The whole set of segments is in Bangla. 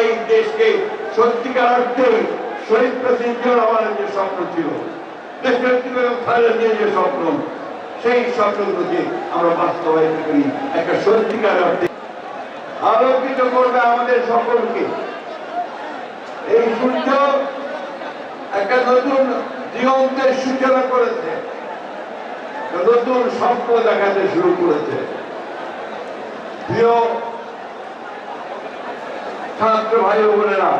এই দেশকে একটা সত্যিকার অর্থে। আলোকিত করবে আমাদের সকলকে। এই সূর্য একটা নতুন দিগন্তের সূচনা করেছে নতুন স্বপ্ন দেখাতে শুরু করেছে। প্রিয় ছাত্র ভাই বোনেরা,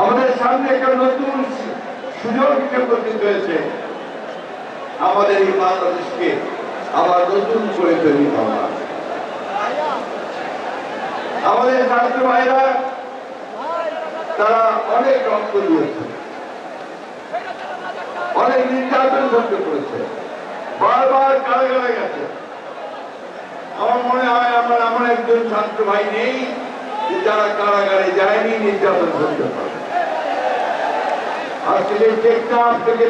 আমাদের সামনে একটা নতুন সুযোগ উপস্থিত হয়েছে আমাদের এই বাংলাদেশকে আবার নতুন করে তৈরি করা। আমাদের ছাত্র ভাইরা, তারা অনেক রক্ত দিয়েছে। অনেক নির্যাতন সহ্য করেছে। বারবার কারাগারে গেছে। আমার মনে হয় আমার এমন একজন ছাত্র ভাই নেই যারা কারাগারে যায়নি নির্যাতন সহ্য করে আজকে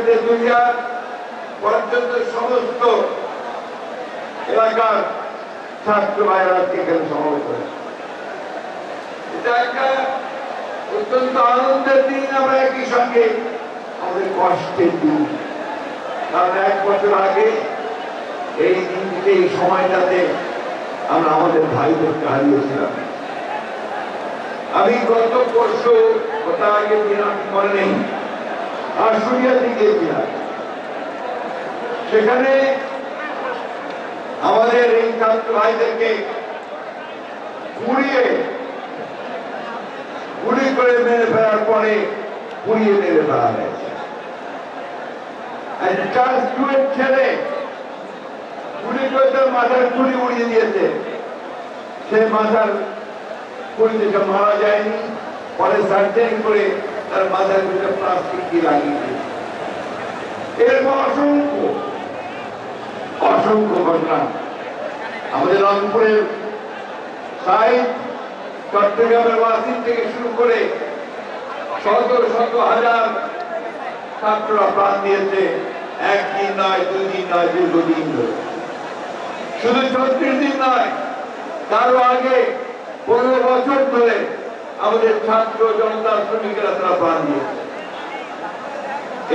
তেতুলিয়া পর্যন্ত সমস্ত এলাকার ছাত্র ভাইরা এখানে সমাবেশ হয়েছে। এটা একটা অত্যন্ত আনন্দের দিন, আমরা একই সঙ্গে আমাদের কষ্টের দিন। কারণ এক বছর আগে এই দিনটিতে এই সময়টাতে আমরা আমাদের ভাইদেরকে হারিয়েছিলাম আমি গত পরশু কথা আগে দিন মনে নেই। আশুলিয়াতে গিয়েছিলাম। সেখানে আমাদের এই ছাত্র ভাইদেরকে পুড়িয়ে গুলি করে মেরে ফেলার পরে পুড়িয়ে মেরে ফেলা হয়েছে। আর চার করে মাথার গুলি উড়িয়ে দিয়েছে। সে মাথার গুলি থেকে মারা যায়নি, পরে সার্জারি করে তার মাথার ভিতরে প্লাস্টিক দিয়ে লাগিয়ে দিয়েছে। এরকম অসংখ্য অসংখ্য ঘটনা। আমাদের রংপুরের সাইড চট্টগ্রামের ওয়াসিম থেকে শুরু করে শত শত হাজার ছাত্ররা প্রাণ দিয়েছে। একদিন নয় দুই দিন নয়, দীর্ঘদিন ধরে। শুধু ছত্রিশ দিন নয়, তারও আগে পনেরো বছর ধরে আমাদের ছাত্র জনতা শ্রমিকেরা তারা প্রাণ দিয়েছে।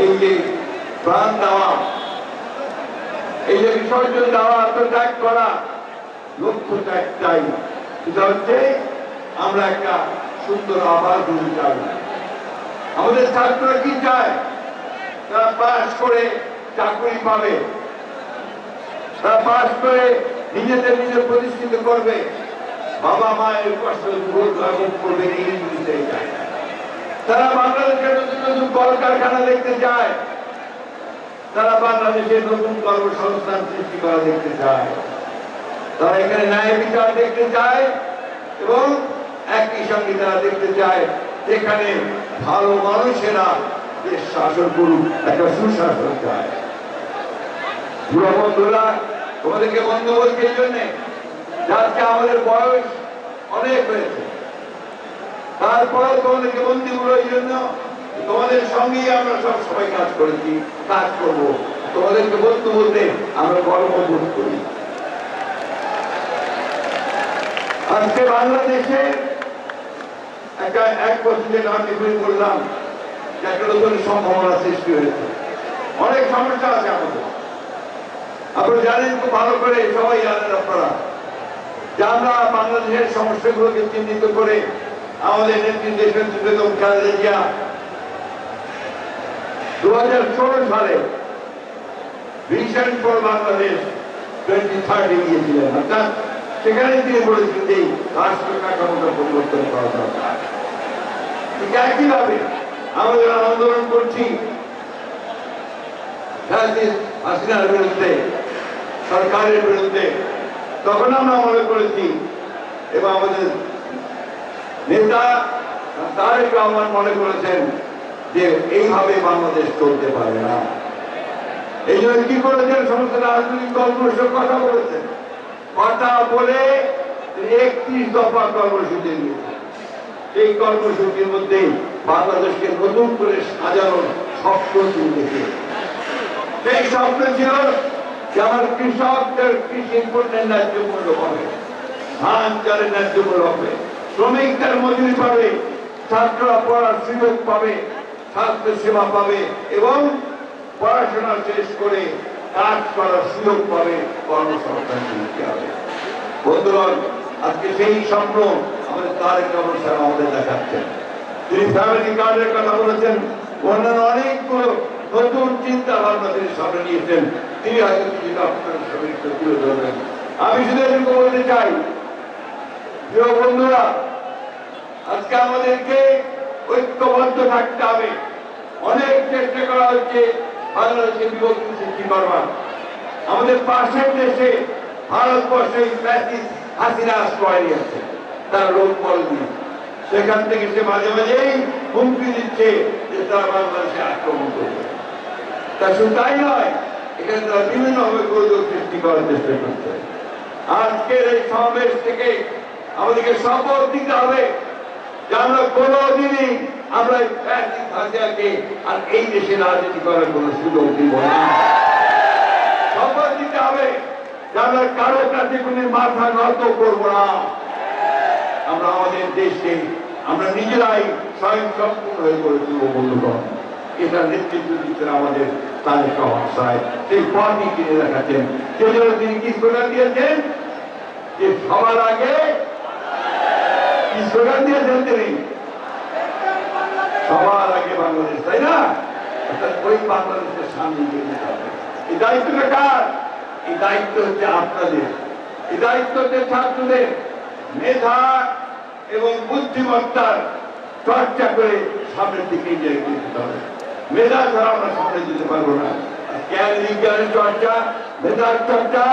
এই যে প্রাণ দেওয়া, এই যে বিসর্জন দেওয়া, আত্মত্যাগ করা লক্ষ্যটা একটাই সেটা হচ্ছে আমরা একটা সুন্দর আবাস দিতে চাই আমাদের ছাত্ররা কি চায়? তারা পাশ করে চাকরি পাবে। তারা পাশ করে নিজেদের নিজে প্রতিষ্ঠিত করবে। বাবা মায়ের কষ্ট করবে তারা বাংলাদেশের নতুন নতুন কলকারখানা দেখতে চায়। তারা বাংলাদেশের নতুন কর্মসংস্থান সৃষ্টি করা দেখতে চায়। তারা এখানে ন্যায় বিচার দেখতে চায় এবং একই সঙ্গে তারা দেখতে চায়, এখানে ভালো মানুষেরা দেশ শাসন করুক, একটা সুশাসন চায়। তোমাদেরকে বন্ধ বলছি এই জন্যে আজকে আমাদের বয়স অনেক হয়েছে। তারপরেও তোমাদেরকে বন্দি বলো এই জন্য তোমাদের সঙ্গেই আমরা সব সময় কাজ করেছি, কাজ করব। তোমাদেরকে বন্ধু বলতে আমরা গর্ব বোধ করি। আজকে বাংলাদেশে একটা এক বছর আমি করলাম একটা নতুন সম্ভাবনা সৃষ্টি হয়েছে। অনেক সমস্যা আছে আমাদের। আপনারা জানেন খুব ভালো করে, সবাই জানেন আপনারা, যে আমরা বাংলাদেশের সমস্যাগুলোকে চিহ্নিত করে আমাদের নেত্রী দু হাজার ষোলো সালে ফর বাংলাদেশ টোয়েন্টি গিয়েছিলেন। অর্থাৎ সেখানে তিনি যে রাষ্ট্র কাঠামোটা পরিবর্তন করা দরকার। একইভাবে আন্দোলন করছি হাসিনার বিরুদ্ধে সরকারের বিরুদ্ধে। তখন আমরা মনে করেছি, এবং আমাদের নেতা তারেক রহমান মনে করেছেন যে এইভাবে বাংলাদেশ চলতে পারে না। এই জন্য কি করেছেন? সমস্ত রাজনৈতিক দলগুলোর কথা বলেছেন। কথা বলে একত্রিশ দফা কর্মসূচি নিয়েছে এই কর্মসূচির মধ্যে বাংলাদেশকে নতুন করে সাজানোর স্বপ্ন তুলেছে সেই স্বপ্ন ছিল যে আমার কৃষকদের কৃষি পণ্যের ন্যায্য মূল্য হবে, ধান চালের ন্যায্য মূল্য হবে শ্রমিক তার মজুরি পাবে, ছাত্ররা পড়ার সুযোগ পাবে স্বাস্থ্য সেবা পাবে এবং পড়াশোনা শেষ করে কাজ করার সুযোগ পাবে কর্মসংস্থান সৃষ্টি হবে। বন্ধুগণ, আজকে সেই স্বপ্ন আমাদের তারেক রহমান সাহেব আমাদের দেখাচ্ছেন। তিনি ফ্যামিলি কার্ডের কথা বলেছেন। অন্যান্য অনেকগুলো নতুন চিন্তা ভাবনা তিনি সামনে নিয়েছেন। তিনি হয়তো কিছুটা আপনাদের সঙ্গে একটু তুলে ধরবেন। আমি শুধু এটুকু বলতে চাই, প্রিয় বন্ধুরা, আজকে আমাদেরকে ঐক্যবদ্ধ থাকতে হবে। অনেক চেষ্টা করা হচ্ছে বাংলাদেশকে বিভক্তি সৃষ্টি করবার। আমাদের পাশের দেশে ভারতবর্ষে হাসিনা আশ্রয় নিয়েছে, তার লোক বল দিয়ে সেখান থেকে সে মাঝে মাঝেই হুমকি দিচ্ছে যে তারা বাংলাদেশে আক্রমণ করবে। তা শুধু তাই নয় এখানে তারা বিভিন্নভাবে গোলযোগ সৃষ্টি করার চেষ্টা করছে। আজকের এই সমাবেশ থেকে আমাদেরকে শপথ দিতে হবে। যে আমরা কোনোদিনই আমরা ফ্যাসিস আর এই দেশে রাজনীতি করার কোনো সুযোগ দিব না। শপথ দিতে হবে। যে আমরা কারও কাছে কোনো মাথা নত করব না। আমরা আমাদের দেশকে, আমরা নিজেরাই স্বয়ং সম্পূর্ণ হয়ে করে তুলব বন্ধুগণ। এটা নেতৃত্ব দিচ্ছেন আমাদের তারেক রহমান সেই পথই কিনে দেখাচ্ছেন সেজন্য তিনি কি স্লোগান দিয়েছেন যে সবার আগে কি স্লোগান দিয়েছেন তিনি সবার আগে বাংলাদেশ তাই না ওই বাংলাদেশের সামনে এগিয়ে যেতে হবে এই দায়িত্বটা কার এই দায়িত্ব হচ্ছে আপনাদের এই দায়িত্ব হচ্ছে ছাত্রদের মেধা এবং বুদ্ধিমত্তার চর্চা করে সামনের দিকে এগিয়ে যেতে হবে মেধা ছাড়া আমরা সামনে যেতে পারব না জ্ঞান বিজ্ঞানের চর্চা মেধার চর্চা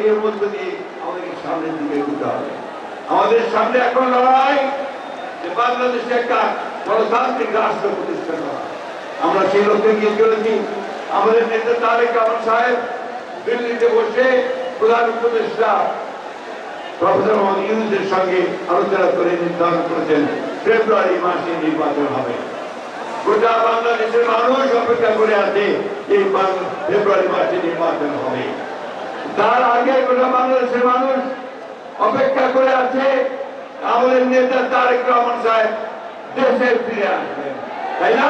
এর মধ্য দিয়ে আমাদেরকে সামনের দিকে এগোতে হবে আমাদের সামনে এখন লড়াই যে বাংলাদেশে একটা গণতান্ত্রিক রাষ্ট্র প্রতিষ্ঠা করা আমরা সেই লক্ষ্যে গিয়ে চলেছি আমাদের নেতা তারেক রহমান সাহেব দিল্লিতে বসে প্রধান উপদেষ্টা প্রফেসর মোহাম্মদ ইউনুসের সঙ্গে আলোচনা করে নির্ধারণ করেছেন ফেব্রুয়ারি মাসে নির্বাচন হবে গোটা বাংলাদেশের মানুষ অপেক্ষা করে আছে এই ফেব্রুয়ারি মাসে নির্বাচন হবে। তার আগে গোটা বাংলাদেশের মানুষ অপেক্ষা করে আছে আমাদের নেতা তারেক রহমান সাহেব দেশে ফিরে আসবেন। তাই না?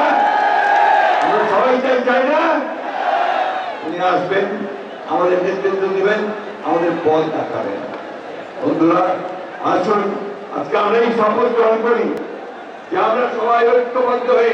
সবাই চাই চাই না? উনি আসবেন, আমাদের নেতৃত্ব দিবেন, আমাদের পথ দেখাবেন। বন্ধুরা, আসুন, আজকে আমরা এই শপথ গ্রহণ করি যে আমরা সবাই ঐক্যবদ্ধ হয়ে